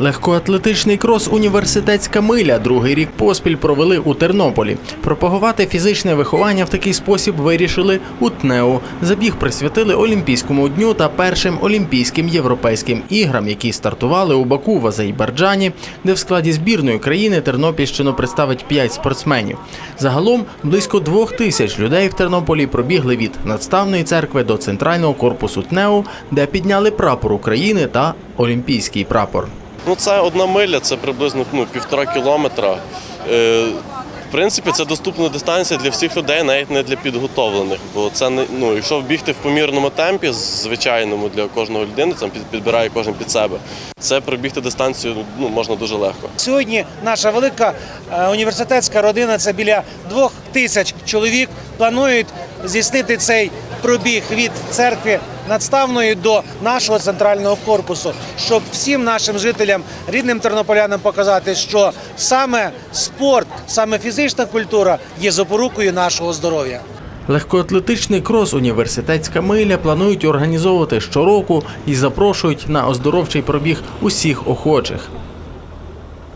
Легкоатлетичний крос Університетська миля другий рік поспіль провели у Тернополі. Пропагувати фізичне виховання в такий спосіб вирішили у ТНЕУ. Забіг присвятили Олімпійському дню та першим Олімпійським європейським іграм, які стартували у Баку в Азербайджані, де в складі збірної країни Тернопільщину представить 5 спортсменів. Загалом близько двох тисяч людей в Тернополі пробігли від надставної церкви до центрального корпусу ТНЕУ, де підняли прапор України та Олімпійський прапор. Ну, це одна миля, це приблизно ну, півтора кілометра. Е, в принципі, це доступна дистанція для всіх людей, навіть не для підготовлених. Бо це не ну, якщо бігти в помірному темпі, звичайному для кожного людини, там під- підбирає кожен під себе. Це пробігти дистанцію ну, можна дуже легко. Сьогодні наша велика е, університетська родина, це біля двох тисяч чоловік, планують здійснити цей пробіг від церкви надставної до нашого центрального корпусу, щоб всім нашим жителям, рідним тернополянам показати, що саме спорт, саме фізична культура є запорукою нашого здоров'я. Легкоатлетичний крос Університетська миля планують організовувати щороку і запрошують на оздоровчий пробіг усіх охочих.